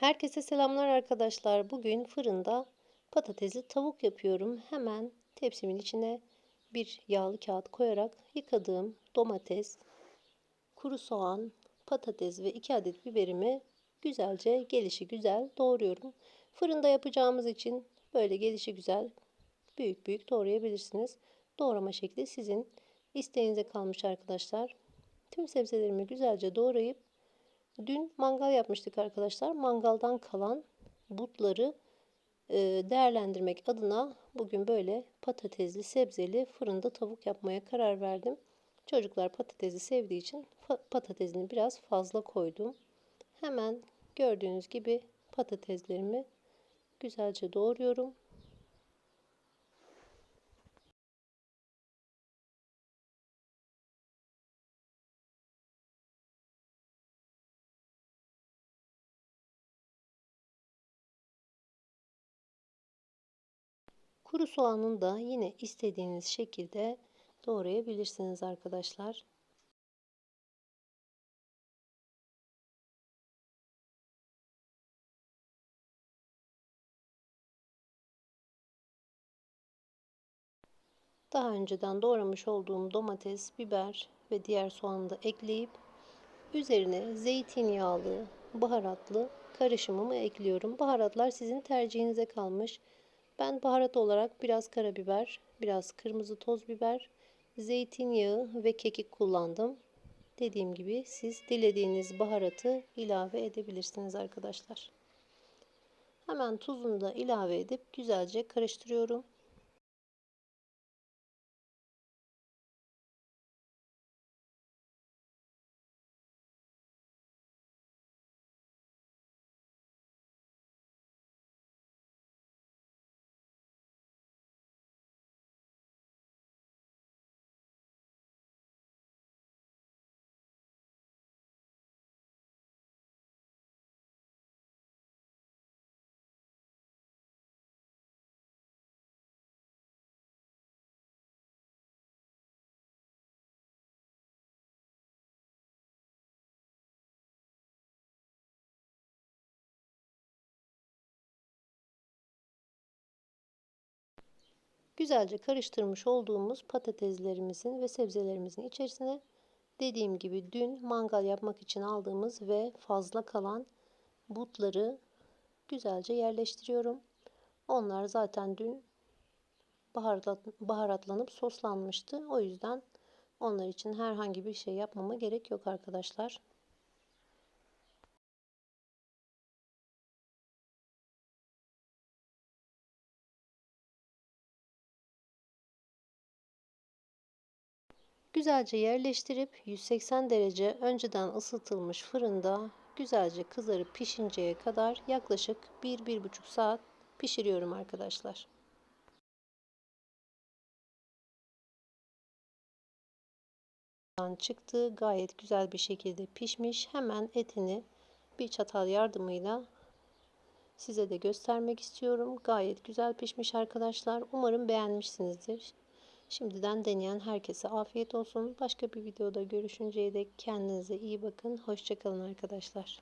Herkese selamlar arkadaşlar. Bugün fırında patatesli tavuk yapıyorum. Hemen tepsimin içine bir yağlı kağıt koyarak yıkadığım domates, kuru soğan, patates ve 2 adet biberimi güzelce gelişi güzel doğruyorum. Fırında yapacağımız için böyle gelişi güzel büyük büyük doğrayabilirsiniz. Doğrama şekli sizin isteğinize kalmış arkadaşlar. Tüm sebzelerimi güzelce doğrayıp Dün mangal yapmıştık arkadaşlar. Mangaldan kalan butları e, değerlendirmek adına bugün böyle patatesli sebzeli fırında tavuk yapmaya karar verdim. Çocuklar patatesi sevdiği için patatesini biraz fazla koydum. Hemen gördüğünüz gibi patateslerimi güzelce doğruyorum. Kuru soğanın da yine istediğiniz şekilde doğrayabilirsiniz arkadaşlar. Daha önceden doğramış olduğum domates, biber ve diğer soğanı da ekleyip üzerine zeytinyağlı, baharatlı karışımımı ekliyorum. Baharatlar sizin tercihinize kalmış. Ben baharat olarak biraz karabiber, biraz kırmızı toz biber, zeytinyağı ve kekik kullandım. Dediğim gibi siz dilediğiniz baharatı ilave edebilirsiniz arkadaşlar. Hemen tuzunu da ilave edip güzelce karıştırıyorum. Güzelce karıştırmış olduğumuz patateslerimizin ve sebzelerimizin içerisine dediğim gibi dün mangal yapmak için aldığımız ve fazla kalan butları güzelce yerleştiriyorum. Onlar zaten dün baharatlanıp soslanmıştı. O yüzden onlar için herhangi bir şey yapmama gerek yok arkadaşlar. Güzelce yerleştirip 180 derece önceden ısıtılmış fırında güzelce kızarıp pişinceye kadar yaklaşık 1-1,5 saat pişiriyorum arkadaşlar. çıktı gayet güzel bir şekilde pişmiş. Hemen etini bir çatal yardımıyla size de göstermek istiyorum. Gayet güzel pişmiş arkadaşlar. Umarım beğenmişsinizdir. Şimdiden deneyen herkese afiyet olsun. Başka bir videoda görüşünceye dek kendinize iyi bakın. Hoşçakalın arkadaşlar.